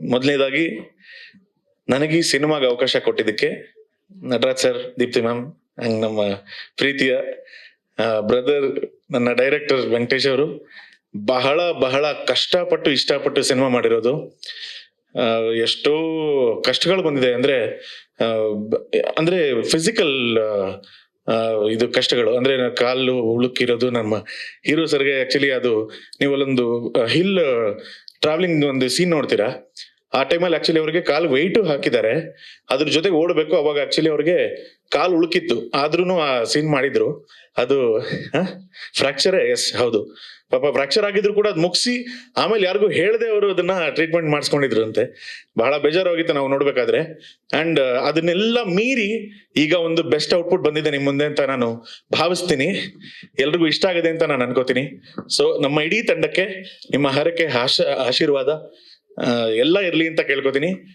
ಮೊದಲನೇದಾಗಿ ನನಗೆ ಈ ಸಿನಿಮಾಗೆ ಅವಕಾಶ ಕೊಟ್ಟಿದ್ದಕ್ಕೆ ನಟರಾಜ್ ಸರ್, ದೀಪ್ತಿ ಮ್ಯಾಮ್ ಹಂಗೆ ನಮ್ಮ ಪ್ರೀತಿಯ ಬ್ರದರ್, ನನ್ನ ಡೈರೆಕ್ಟರ್ ವೆಂಕಟೇಶ್ ಅವರು ಬಹಳ ಬಹಳ ಕಷ್ಟಪಟ್ಟು ಇಷ್ಟಪಟ್ಟು ಸಿನಿಮಾ ಮಾಡಿರೋದು. ಎಷ್ಟೋ ಕಷ್ಟಗಳು ಬಂದಿದೆ ಅಂದ್ರೆ ಅಂದ್ರೆ ಫಿಸಿಕಲ್ ಇದು ಕಷ್ಟಗಳು. ಅಂದ್ರೆ ಕಾಲು ಉಳುಕಿರೋದು ನಮ್ಮ ಹೀರೋ ಸರ್ಗೆ ಆಕ್ಚುಲಿ ಅದು ನೀವು ಅಲ್ಲೊಂದು ಹಿಲ್ ಟ್ರಾವೆಲಿಂಗ್ ಒಂದು ಸೀನ್ ನೋಡ್ತೀರಾ? ಆ ಟೈಮಲ್ಲಿ ಆಕ್ಚುಲಿ ಅವ್ರಿಗೆ ಕಾಲು ವೆಯ್ಟ್ ಹಾಕಿದ್ದಾರೆ. ಅದ್ರ ಜೊತೆ ಓಡಬೇಕು, ಅವಾಗ ಆಕ್ಚುಲಿ ಅವ್ರಿಗೆ ಕಾಲು ಉಳುಕಿತ್ತು. ಆದ್ರೂ ಆ ಸೀನ್ ಮಾಡಿದ್ರು. ಅದು ಫ್ರಾಕ್ಚರ್ ಎಸ್ ಹೌದು. ಪಾಪ ಫ್ರಾಕ್ಚರ್ ಆಗಿದ್ರು ಕೂಡ ಅದು ಮುಗಿಸಿ ಆಮೇಲೆ ಯಾರಿಗೂ ಹೇಳದೆ ಅವರು ಅದನ್ನ ಟ್ರೀಟ್ಮೆಂಟ್ ಮಾಡಿಸ್ಕೊಂಡಿದ್ರು ಅಂತೆ ಬಹಳ ಬೇಜಾರಾಗಿತ್ತು ನಾವು ನೋಡ್ಬೇಕಾದ್ರೆ. ಅಂಡ್ ಅದನ್ನೆಲ್ಲ ಮೀರಿ ಈಗ ಒಂದು ಬೆಸ್ಟ್ ಔಟ್ಪುಟ್ ಬಂದಿದೆ ನಿಮ್ಮ ಮುಂದೆ ಅಂತ ನಾನು ಭಾವಿಸ್ತೀನಿ. ಎಲ್ರಿಗೂ ಇಷ್ಟ ಆಗಿದೆ ಅಂತ ನಾನು ಅನ್ಕೋತೀನಿ. ಸೊ ನಮ್ಮ ಇಡೀ ತಂಡಕ್ಕೆ, ನಿಮ್ಮ ಹರಕೆ, ಆಶ, ಆಶೀರ್ವಾದ ಎಲ್ಲ ಇರ್ಲಿ ಅಂತ ಕೇಳ್ಕೊತೀನಿ.